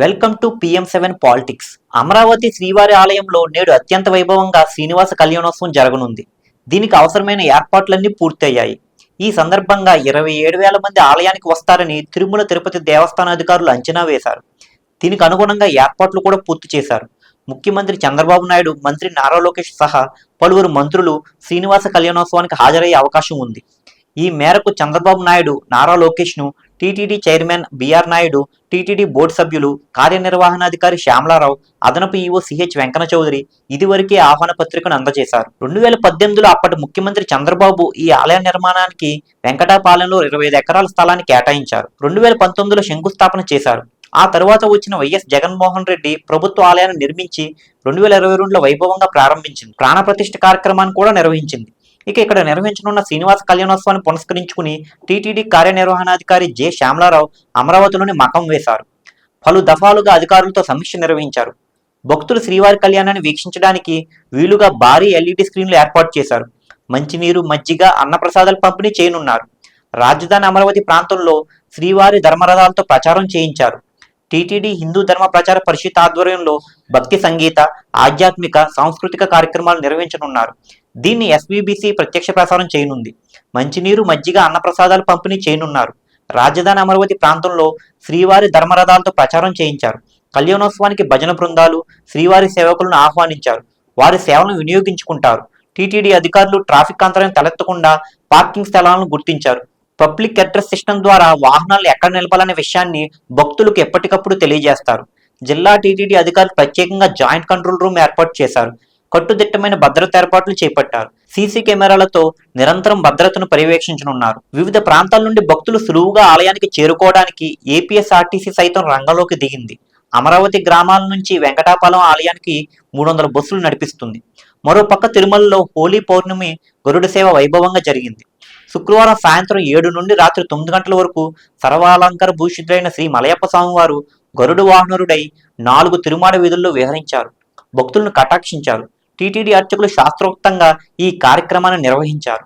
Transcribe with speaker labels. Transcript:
Speaker 1: Welcome to PM seven politics. Amaravati శ్రీవారి ఆలయంలో నేడు అత్యంత వైభవంగా శ్రీనివాస కళ్యాణోత్సవం జరగనుంది. దీనికి అవసరమైన ఏర్పాట్లన్నీ పూర్తయ్యాయి. ఈ సందర్భంగా ఇరవై ఏడు వేల మంది ఆలయానికి వస్తారని తిరుమల తిరుపతి దేవస్థాన అధికారులు అంచనా వేశారు. దీనికి అనుగుణంగా ఏర్పాట్లు కూడా పూర్తి చేశారు. ముఖ్యమంత్రి చంద్రబాబు నాయుడు మంత్రి నారా లోకేష్ సహా పలువురు మంత్రులు శ్రీనివాస కళ్యాణోత్సవానికి హాజరయ్యే అవకాశం ఉంది. ఈ మేరకు Chandrababu Naidu Nara లోకేష్ను TTD chairman BR Naidu TTD board సభ్యులు కార్యనిర్వహణాధికారి శ్యామలారావు అదనపు ఈవో సిహెచ్ వెంకన్న చౌదరి ఇదివరకే ఆహ్వాన పత్రికను అందజేశారు. రెండు వేల పద్దెనిమిదిలో అప్పటి ముఖ్యమంత్రి చంద్రబాబు ఈ ఆలయ నిర్మాణానికి వెంకటాపాలెంలో ఇరవై ఐదు ఎకరాల స్థలాన్ని కేటాయించారు. రెండు వేల పంతొమ్మిదిలో శంకుస్థాపన చేశారు. ఆ తరువాత వచ్చిన వైఎస్ జగన్మోహన్ రెడ్డి ప్రభుత్వ ఆలయాన్ని నిర్మించి రెండు వేల ఇరవై రెండులో వైభవంగా ప్రారంభించింది. ప్రాణప్రతిష్ఠ కార్యక్రమాన్ని కూడా నిర్వహించింది. ఇక ఇక్కడ నిర్వహించనున్న శ్రీనివాస కళ్యాణోత్సవాన్ని పునస్కరించుకుని టీటీడీ కార్యనిర్వహణాధికారి జె శ్యామలారావు అమరావతిలోని మకం వేశారు. పలు దఫాలుగా అధికారులతో సమీక్ష నిర్వహించారు. భక్తులు శ్రీవారి కళ్యాణాన్ని వీక్షించడానికి వీలుగా భారీ ఎల్ఈడి స్క్రీన్లు ఏర్పాటు చేశారు. మంచినీరు మజ్జిగ అన్నప్రసాదాలు పంపిణీ చేయనున్నారు. రాజధాని అమరావతి ప్రాంతంలో శ్రీవారి ధర్మరథాలతో ప్రచారం చేయించారు. టీటీడీ హిందూ ధర్మ ప్రచార పరిషత్ ఆధ్వర్యంలో భక్తి సంగీత ఆధ్యాత్మిక సాంస్కృతిక కార్యక్రమాలు నిర్వహించనున్నారు. దీన్ని ఎస్వీబీసీ ప్రత్యక్ష ప్రసారం చేయనుంది. మంచినీరు మజ్జిగ అన్నప్రసాదాలు పంపిణీ చేయనున్నారు. రాజధాని అమరావతి ప్రాంతంలో శ్రీవారి ధర్మరథాలతో ప్రచారం చేయించారు. కళ్యాణోత్సవానికి భజన బృందాలు శ్రీవారి సేవకులను ఆహ్వానించారు. వారి సేవలను వినియోగించుకుంటారు. టీటీడీ అధికారులు ట్రాఫిక్ అంతరాయం తలెత్తకుండా పార్కింగ్ స్థలాలను గుర్తించారు. పబ్లిక్ అడ్రస్ సిస్టమ్ ద్వారా వాహనాలు ఎక్కడ నిలపాలనే విషయాన్ని భక్తులకు ఎప్పటికప్పుడు తెలియజేస్తారు. జిల్లా టీటీడీ అధికారులు ప్రత్యేకంగా జాయింట్ కంట్రోల్ రూమ్ ఏర్పాటు చేశారు. కట్టుదిట్టమైన భద్రత ఏర్పాట్లు చేపట్టారు. సీసీ కెమెరాలతో నిరంతరం భద్రతను పర్యవేక్షించనున్నారు. వివిధ ప్రాంతాల నుండి భక్తులు సులువుగా ఆలయానికి చేరుకోవడానికి ఏపీఎస్ఆర్టీసీ సైతం రంగంలోకి దిగింది. అమరావతి గ్రామాల నుంచి వెంకటాపాలెం ఆలయానికి మూడు వందల బస్సులు నడిపిస్తుంది. మరోపక్క తిరుమలలో హోలీ పౌర్ణమి గరుడ సేవ వైభవంగా జరిగింది. శుక్రవారం సాయంత్రం ఏడు నుండి రాత్రి తొమ్మిది గంటల వరకు సర్వాలంకర భూషితుడైన శ్రీ మలయప్ప స్వామివారు గరుడు వాహనరుడై నాలుగు తిరుమాడ వీధుల్లో విహరించారు. భక్తులను కటాక్షించారు. టీటీడీ అర్చకులు శాస్త్రోక్తంగా ఈ కార్యక్రమాన్ని నిర్వహించారు.